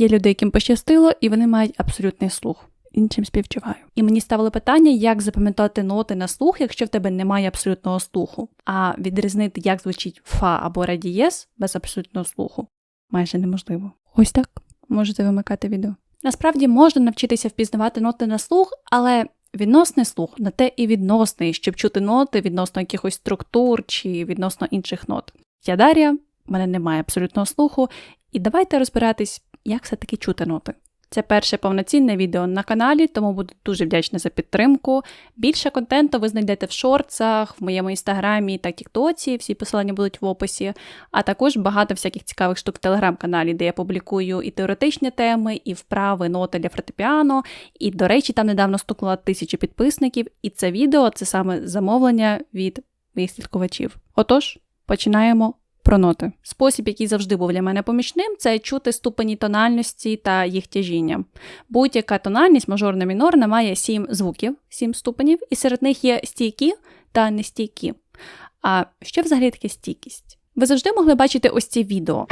Є люди, яким пощастило, і вони мають абсолютний слух. Іншим співчуваю. І мені ставили питання, як запам'ятати ноти на слух, якщо в тебе немає абсолютного слуху, а відрізнити, як звучить фа або ре дієс без абсолютного слуху майже неможливо. Ось так можете вимикати відео. Насправді можна навчитися впізнавати ноти на слух, але відносний слух на те і відносний, щоб чути ноти відносно якихось структур чи відносно інших нот. Я Дар'я, в мене немає абсолютного слуху, і давайте розбиратись, як все-таки чути ноти. Це перше повноцінне відео на каналі, тому буду дуже вдячна за підтримку. Більше контенту ви знайдете в шорцах, в моєму інстаграмі та тіктоці, всі посилання будуть в описі, а також багато всяких цікавих штук в телеграм-каналі, де я публікую і теоретичні теми, і вправи, ноти для фортепіано. І, до речі, там недавно стукнула тисячу підписників, і це відео це саме замовлення від моїх слідкувачів. Отож, починаємо про ноти. Спосіб, який завжди був для мене помічним, це чути ступені тональності та їх тяжіння. Будь-яка тональність мажорна мінорна має сім звуків, сім ступенів, і серед них є стійкі та нестійкі. А що взагалі таке стійкість? Ви завжди могли бачити ось ці відео.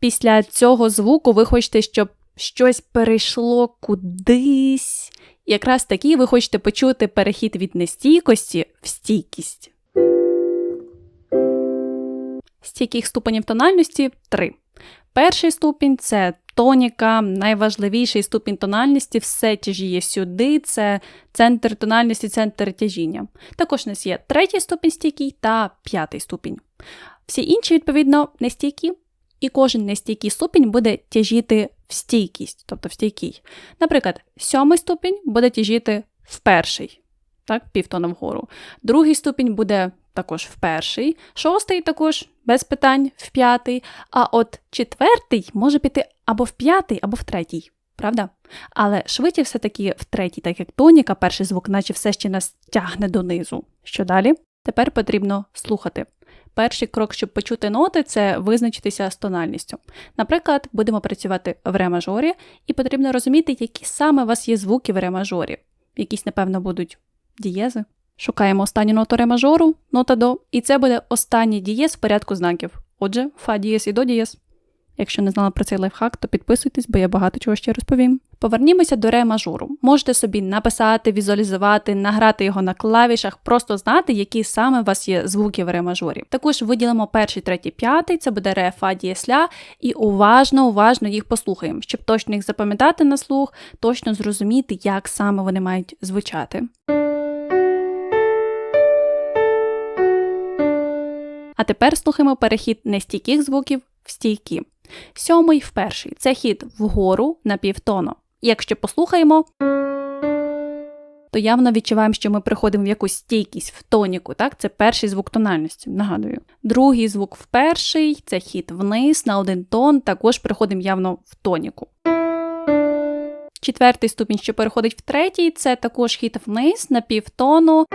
Після цього звуку ви хочете, щоб щось перейшло кудись, якраз такі ви хочете почути перехід від нестійкості в стійкість. Стійких ступенів тональності три. Перший ступінь це тоніка, найважливіший ступінь тональності, все тяжіє сюди, це центр тональності, центр тяжіння. Також у нас є третій ступінь стійкий та п'ятий ступінь. Всі інші, відповідно, нестійкі, і кожен нестійкий ступінь буде тяжіти в стійкість, тобто в стійкий. Наприклад, сьомий ступінь буде тяжіти в перший, так, півтона вгору. Другий ступінь буде також в перший, шостий також без питань в п'ятий, а от четвертий може піти або в п'ятий, або в третій. Правда? Але швидше все-таки в третій, так як тоніка, перший звук, наче все ще нас тягне донизу. Що далі? Тепер потрібно слухати. Перший крок, щоб почути ноти, це визначитися з тональністю. Наприклад, будемо працювати в ре-мажорі, і потрібно розуміти, які саме у вас є звуки в ре-мажорі. Якісь, напевно, будуть дієзи. Шукаємо останню ноту ре-мажору, нота до, і це буде останній дієз в порядку знаків. Отже, фа дієз і до дієз. Якщо не знала про цей лайфхак, то підписуйтесь, бо я багато чого ще розповім. Повернімося до ре-мажору. Можете собі написати, візуалізувати, награти його на клавішах, просто знати, які саме у вас є звуки в ре-мажорі. Також виділимо перший, третій, п'ятий, це буде ре, фа, дієс, ля, і уважно, уважно їх послухаємо, щоб точно їх запам'ятати на слух, точно зрозуміти, як саме вони мають звучати. А тепер слухаємо перехід нестійких звуків в стійкі. Сьомий в перший це хід вгору на півтону. Якщо послухаємо, то явно відчуваємо, що ми приходимо в якусь стійкість в тоніку. Так? Це перший звук тональності, нагадую. Другий звук в перший це хід вниз на один тон, також приходимо явно в тоніку. Четвертий ступінь, що переходить в третій, це також хід вниз на півтону.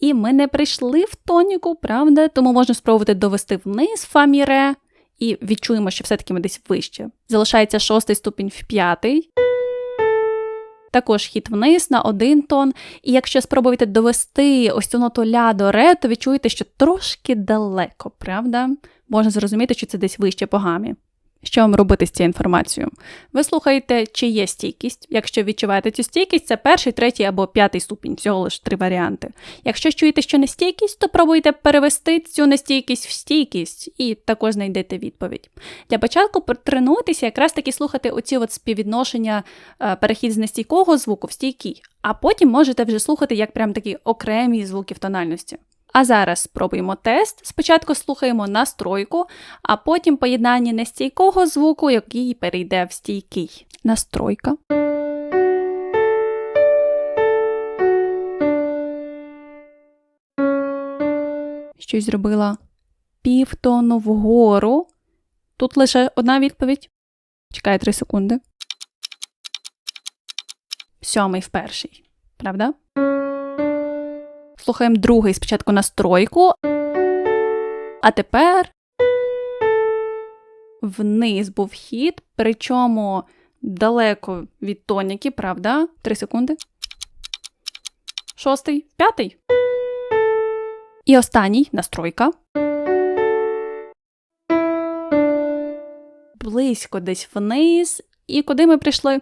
І ми не прийшли в тоніку, правда? Тому можна спробувати довести вниз фаміре і відчуємо, що все-таки ми десь вище. Залишається шостий ступінь в п'ятий. Також хід вниз на один тон. І якщо спробуєте довести ось цю ноту ля до ре, то відчуєте, що трошки далеко, правда? Можна зрозуміти, що це десь вище по гамі. Що вам робити з цією інформацією? Ви слухаєте, чи є стійкість. Якщо відчуваєте цю стійкість, це перший, третій або п'ятий ступінь, всього лише три варіанти. Якщо чуєте, що нестійкість, то пробуйте перевести цю нестійкість в стійкість і також знайдете відповідь. Для початку потренуйтеся якраз таки слухати оці от співвідношення е, перехід з нестійкого звуку в стійкий, а потім можете вже слухати як прям такі окремі звуки в тональності. А зараз спробуємо тест. Спочатку слухаємо настройку, а потім поєднання нестійкого звуку, який перейде в стійкий. Настройка. Щось зробила півтону вгору. Тут лише одна відповідь. Чекає 3 секунди. Сьомий в перший. Правда? Слухаємо другий спочатку настройку. А тепер вниз був хід, причому далеко від тоніки, правда? Три секунди. Шостий, п'ятий. І останній настройка. Близько десь вниз. І куди ми прийшли?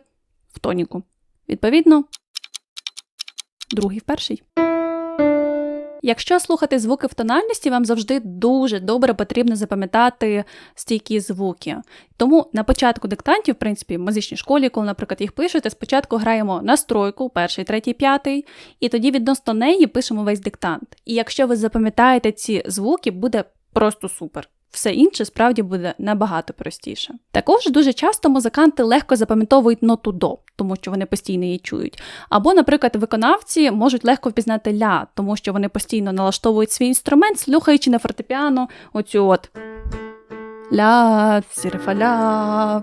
В тоніку. Відповідно, другий в перший. Якщо слухати звуки в тональності, вам завжди дуже добре потрібно запам'ятати стійкі звуки. Тому на початку диктантів, в принципі, в музичній школі, коли, наприклад, їх пишете, спочатку граємо настройку, перший, третій, п'ятий, і тоді відносно неї пишемо весь диктант. І якщо ви запам'ятаєте ці звуки, буде просто супер. Все інше справді буде набагато простіше. Також дуже часто музиканти легко запам'ятовують ноту до, тому що вони постійно її чують. Або, наприклад, виконавці можуть легко впізнати ля, тому що вони постійно налаштовують свій інструмент, слухаючи на фортепіано оцю от ля, сірфаля.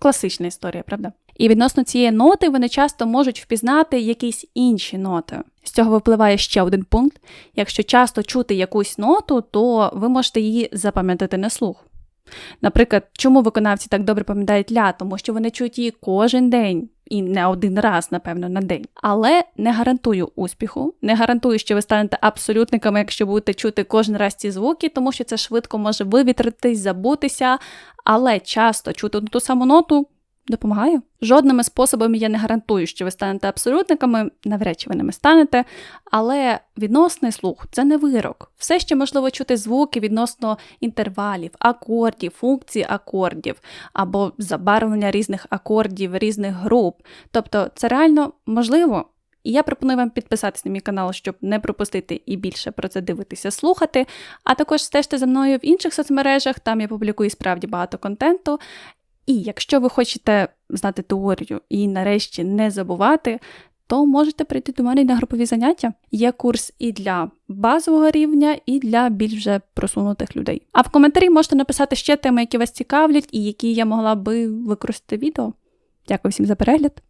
Класична історія, правда? І відносно цієї ноти вони часто можуть впізнати якісь інші ноти. З цього випливає ще один пункт. Якщо часто чути якусь ноту, то ви можете її запам'ятати на слух. Наприклад, чому виконавці так добре пам'ятають ля, тому що вони чують її кожен день і не один раз, напевно, на день. Але не гарантую успіху, не гарантую, що ви станете абсолютниками, якщо будете чути кожен раз ці звуки, тому що це швидко може вивітритись, забутися, але часто чути ту саму ноту допомагає. Жодними способами я не гарантую, що ви станете абсолютниками, навряд чи ви ними станете, але відносний слух це не вирок. Все ще можливо чути звуки відносно інтервалів, акордів, функцій акордів або забарвлення різних акордів, різних груп. Тобто це реально можливо. І я пропоную вам підписатись на мій канал, щоб не пропустити і більше про це дивитися, слухати. А також стежте за мною в інших соцмережах, там я публікую справді багато контенту. І якщо ви хочете знати теорію і нарешті не забувати, то можете прийти до мене на групові заняття. Є курс і для базового рівня, і для більш вже просунутих людей. А в коментарі можете написати ще теми, які вас цікавлять, і які я могла би використати відео. Дякую всім за перегляд.